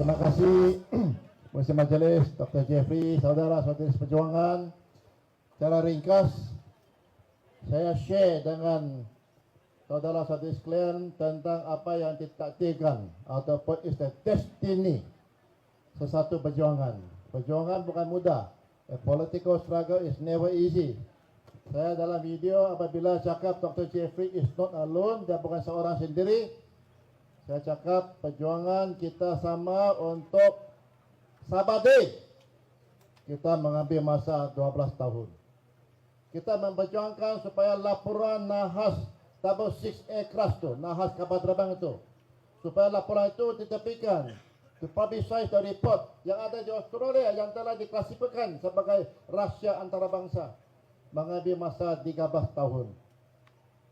Terima kasih Musim Majelis, Dr. Jeffrey, saudara-saudari seperjuangan. Secara ringkas, saya share dengan saudara-saudari sekalian tentang apa yang ditakdirkan ataupun is the destiny sesuatu perjuangan. Perjuangan bukan mudah. A political struggle is never easy. Saya dalam video apabila cakap Dr. Jeffrey is not alone, dia bukan seorang sendiri. Saya cakap perjuangan kita sama untuk Sabade. Kita mengambil masa 12 tahun. Kita memperjuangkan supaya laporan nahas Double Six Aircraft tu, nahas kapal terbang itu. Supaya laporan itu ditepikan. To publicize the report yang ada di Australia yang telah diklasifikasikan sebagai rahsia antarabangsa. Mengambil masa 13 tahun.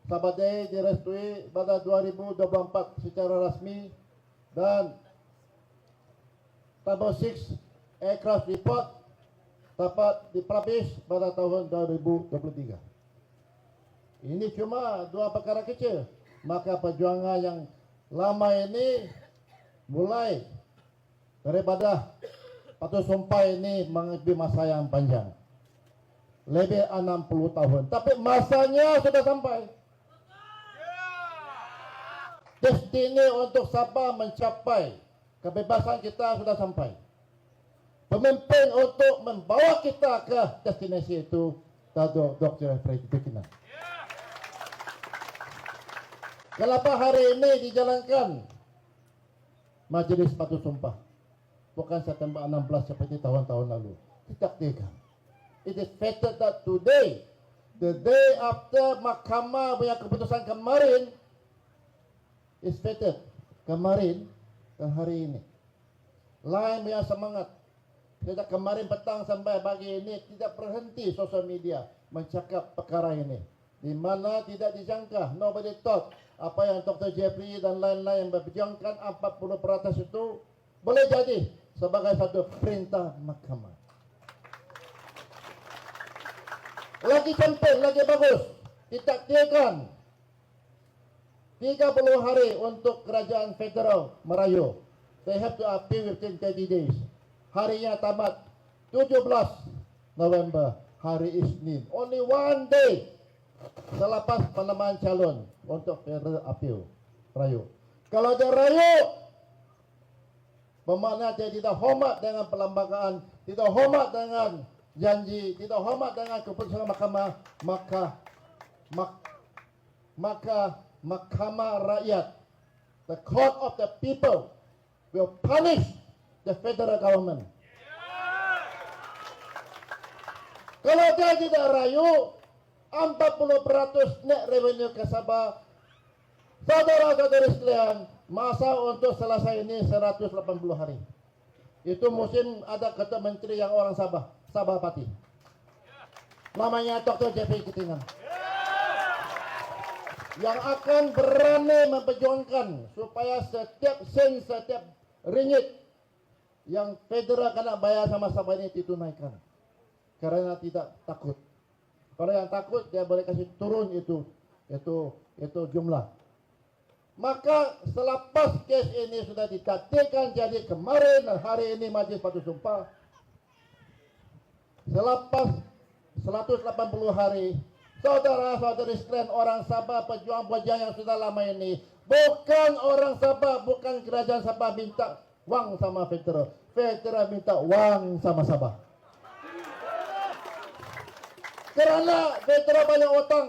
Sabadell direstui pada 2024 secara rasmi dan Double Six Aircraft Report dapat dipublish pada tahun 2023. Ini cuma dua perkara kecil. Maka perjuangan yang lama ini mulai daripada Patut Sumpah ini mengambil masa yang panjang. Lebih 60 tahun. Tapi masanya sudah sampai. Destiny untuk Sabah mencapai kebebasan kita sudah sampai. Pemimpin untuk membawa kita ke destinasi itu Dato Dr. Fred Bikinan. Kenapa hari ini dijalankan Majelis Patut Sumpah? Bukan September 16 seperti tahun-tahun lalu. Ditakdirkan. It is fated that today, the day after mahkamah punya keputusan kemarin, is. Kemarin dan hari ini. Lain punya semangat. Sejak kemarin petang sampai pagi ini tidak berhenti sosial media mencakap perkara ini. Di mana tidak dijangka, nobody thought apa yang Dr. Jeffrey dan lain-lain yang berperjuangkan 40% itu boleh jadi sebagai satu perintah mahkamah. Lagi campur, lagi bagus. Ditakdirkan 30 hari untuk kerajaan federal merayu. They have to appeal within 30 days. Harinya tamat 17 November, hari Isnin. Only one day selepas penamaan calon untuk federal appeal rayu. Kalau dia rayu, bermakna dia tidak hormat dengan perlembagaan, tidak hormat dengan janji, tidak hormat dengan keputusan mahkamah, maka mak, maka mahkamah rakyat, the court of the people, will punish the federal government. Kalau dia tidak rayu, 40% net revenue ke Sabah. Saudara-saudari sekalian, masa untuk selesai ini 180 hari. Itu musim ada ketua menteri yang orang Sabah, Sabah Pati. Namanya Dr. Jeffrey Kitingan. Yang akan berani memperjuangkan supaya setiap sen, setiap ringgit yang federal kena bayar sama Sabah ini ditunaikan. Karena tidak takut. Kalau yang takut dia boleh kasih turun itu itu itu jumlah. Maka selepas kes ini sudah ditakdirkan jadi kemarin dan hari ini majlis patut sumpah. Selepas 180 hari saudara-saudari sekalian orang Sabah pejuang-pejuang yang sudah lama ini bukan orang Sabah bukan kerajaan Sabah minta wang sama federal. Federal minta wang sama Sabah. Kerana Petra banyak utang.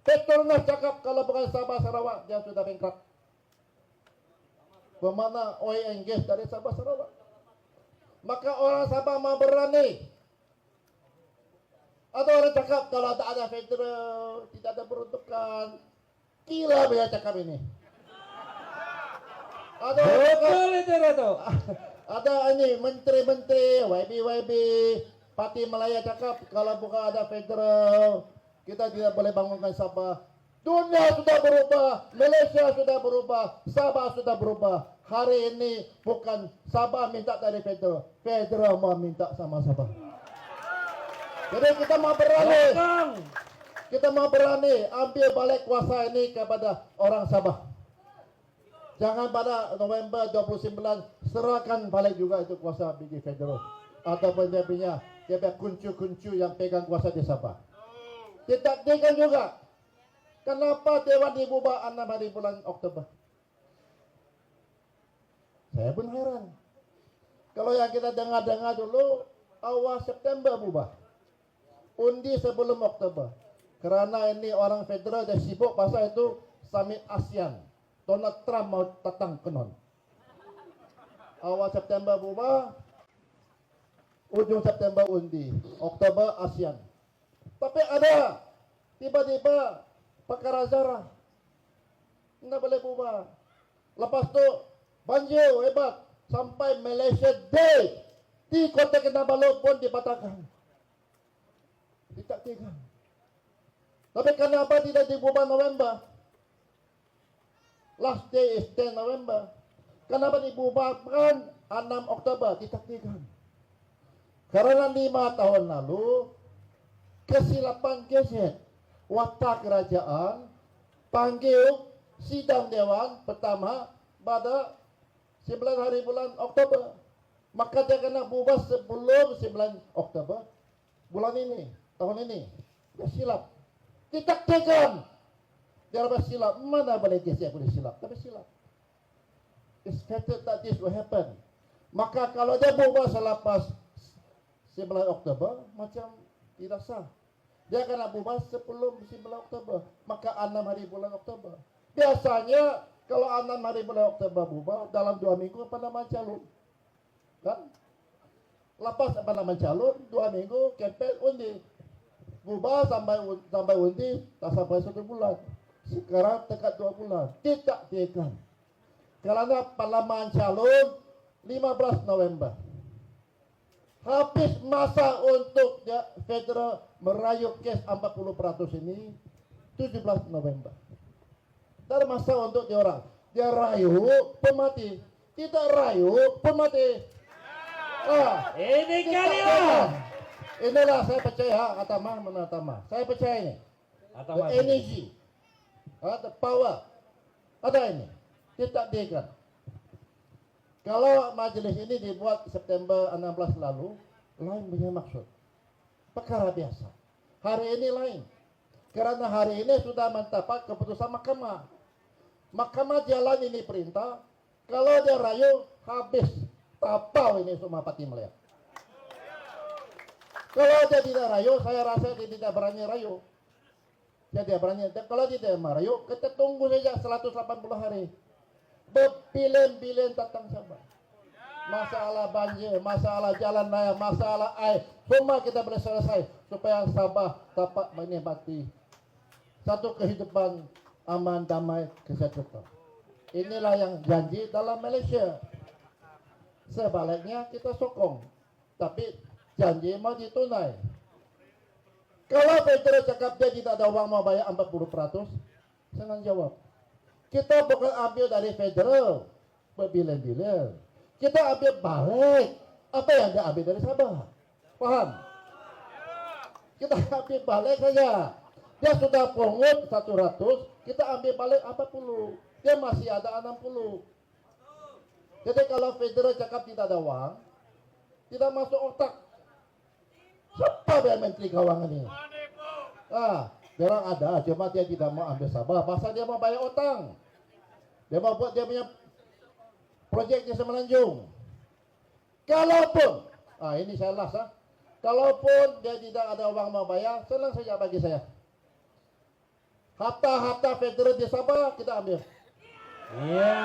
Petronas cakap kalau bukan Sabah Sarawak dia sudah bankrupt. Bermakna oil and gas dari Sabah Sarawak. Maka orang Sabah mau berani. Atau orang cakap kalau tak ada federal, tidak ada peruntukan. Gila dia cakap ini. Cakap, Betul itu Dato. ada ini menteri-menteri YB YB Parti Malaya cakap kalau bukan ada federal kita tidak boleh bangunkan Sabah. Dunia sudah berubah, Malaysia sudah berubah, Sabah sudah berubah. Hari ini bukan Sabah minta dari federal, federal mau minta sama Sabah. Jadi kita mau berani, kita mau berani ambil balik kuasa ini kepada orang Sabah. Jangan pada November 29 serahkan balik juga itu kuasa bagi federal ataupun dia punya dia punya kuncu-kuncu yang pegang kuasa di Sabah. Ditakdirkan juga. Kenapa Dewan dibubar 6 hari bulan Oktober? Saya pun heran. Kalau yang kita dengar-dengar dulu, awal September bubar. Undi sebelum Oktober. Kerana ini orang federal dah sibuk pasal itu summit ASEAN. Donald Trump mau datang ke non. Awal September bubar, ujung September undi, Oktober ASEAN. Tapi ada tiba-tiba perkara Zara. Tidak boleh bubar. Lepas tu banjir hebat sampai Malaysia Day di Kota Kinabalu pun dibatalkan. Ditakdirkan. Tapi kenapa tidak dibubar November? Last day is 10 November. Kenapa dibubarkan 6 Oktober? Ditakdirkan. Karena lima tahun lalu, kesilapan geset watak kerajaan panggil sidang dewan pertama pada 11 hari bulan Oktober. Maka dia kena bubar sebelum 9 Oktober bulan ini, tahun ini. Dia silap. Ditakdirkan. Dia apa silap? Mana boleh geset boleh silap? Tapi silap. Better that this will happen. Maka kalau dia bubar selepas 9 Oktober macam tidak sah. Dia akan bubar sebelum 9 Oktober. Maka 6 hari bulan Oktober. Biasanya kalau 6 hari bulan Oktober bubar dalam 2 minggu apa nama calon. Kan? Lepas apa nama calon 2 minggu kempen undi. Bubar sampai sampai undi tak sampai 1 bulan. Sekarang dekat 2 bulan. Tidak tekan. Kerana parlimen calon 15 November habis masa untuk ya, federal merayu kes 40% ini 17 November. Tak ada masa untuk dia orang. Dia rayu pemati. Tidak rayu pemati. Ah, Ini kalian. Inilah saya percaya Atama mana Atama. Saya percaya ini. Atau The energy. Ah, the power. Ada ini. Tidak tekan. Kalau majlis ini dibuat September 16 lalu, lain punya maksud. Perkara biasa. Hari ini lain. Kerana hari ini sudah mendapat keputusan mahkamah. Mahkamah jalan ini perintah. Kalau dia rayu, habis. Tapau ini semua pati melihat. Kalau dia tidak rayu, saya rasa dia tidak berani rayu. Dia tidak berani. Kalau dia tidak merayu, kita tunggu saja 180 hari berbilion-bilion datang Sabah. Masalah banjir, masalah jalan raya, masalah air, semua kita boleh selesai supaya Sabah dapat menikmati satu kehidupan aman, damai, kesejahteraan. Inilah yang janji dalam Malaysia. Sebaliknya kita sokong, tapi janji mau ditunai. Kalau Petro cakap dia tidak ada uang mau bayar 40%, senang jawab. Kita bukan ambil dari federal berbilion-bilion. Kita ambil balik apa yang dia ambil dari Sabah. Paham? Kita ambil balik saja. Dia sudah pungut 100, kita ambil balik 40. Dia masih ada 60. Jadi kalau federal cakap tidak ada uang, tidak masuk otak. Siapa yang menteri keuangan ini? Ah, dia orang ada, cuma dia tidak mau ambil Sabah. Pasal dia mau bayar utang. Dia mau buat dia punya projek di Semenanjung. Kalaupun, ah ini saya last ah. Kalaupun dia tidak ada uang mau bayar, senang saja bagi saya. Harta-harta federal di Sabah kita ambil. Iya.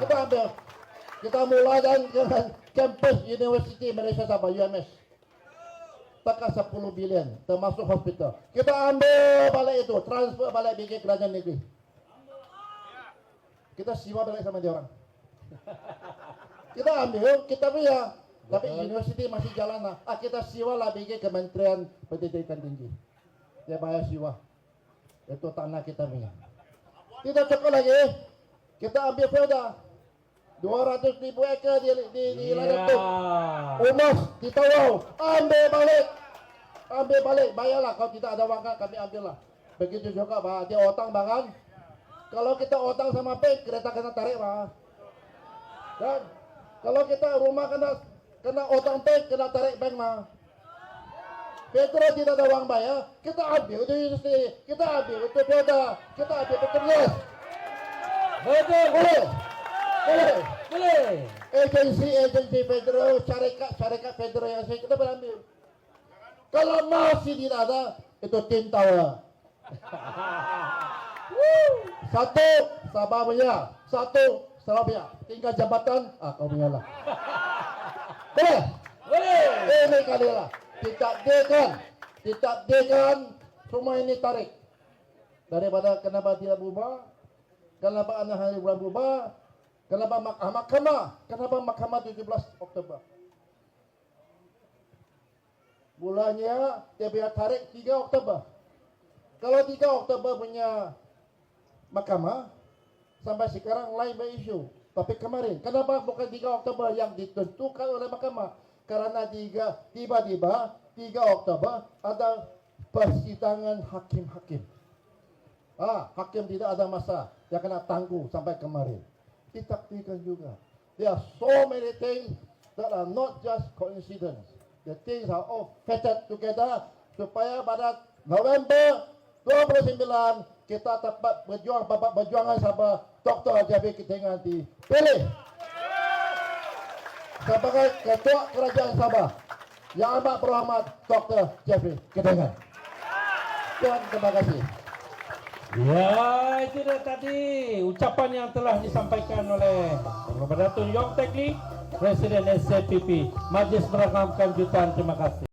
Kita ambil. Kita mulai dengan kampus University Malaysia Sabah UMS. Takkan 10 bilion termasuk hospital. Kita ambil balik itu, transfer balik bagi kerajaan negeri. Kita siwa balik sama dia orang. Kita ambil, kita punya. Tapi universiti masih jalan lah. Ah, kita siwa lah bagi Kementerian Pendidikan Tinggi. Dia bayar siwa. Itu tanah kita punya. Tidak cukup lagi. Kita ambil Felda. 200 ribu ekar di, di, di Iya. ladang tu. Umas di Tawau. Ambil balik. Ambil balik. Bayarlah. Kalau tidak ada wang kami ambil lah. Begitu juga bah. Dia otang bahkan. Kalau kita otang sama bank, kereta kena tarik bah. Kan? Kalau kita rumah kena kena utang bank, kena tarik bank mah. Petro tidak ada uang bayar, kita ambil itu sendiri. Kita ambil itu Petro, kita ambil itu terus. Betul. Boleh, boleh. Boleh. Agensi-agensi Petro, syarikat-syarikat Petro yang saya kita berambil. Kalau masih tidak ada, itu tim tower. Satu Sabah punya, satu punya. Tinggal jabatan, ah kau punya lah. Boleh? Boleh. Ini kali lah. Ditakdirkan, ditakdirkan semua ini tarik. Daripada kenapa tidak berubah, kenapa anak hari bulan berubah, kenapa mahkamah, mahkamah, kenapa mahkamah 17 Oktober. Bulannya dia tarik 3 Oktober. Kalau 3 Oktober punya mahkamah, sampai sekarang lain berisu. Tapi kemarin, kenapa bukan 3 Oktober yang ditentukan oleh mahkamah? Karena tiga, tiba-tiba 3 Oktober ada persidangan hakim-hakim. Ah, hakim tidak ada masa. Dia kena tangguh sampai kemarin. Ditakdirkan juga. There are so many things that are not just coincidence. The things are all fitted together supaya pada November 29 kita dapat berjuang bapak perjuangan sama Dr. Jabi Ketengan dipilih sebagai ketua kerajaan Sabah yang amat berhormat Dr. Jeffrey Ketengan. Dan terima kasih. Ya, itu dah tadi ucapan yang telah disampaikan oleh Bapak Datuk Yong Tekli, Presiden SCPP. Majlis merakamkan jutaan terima kasih.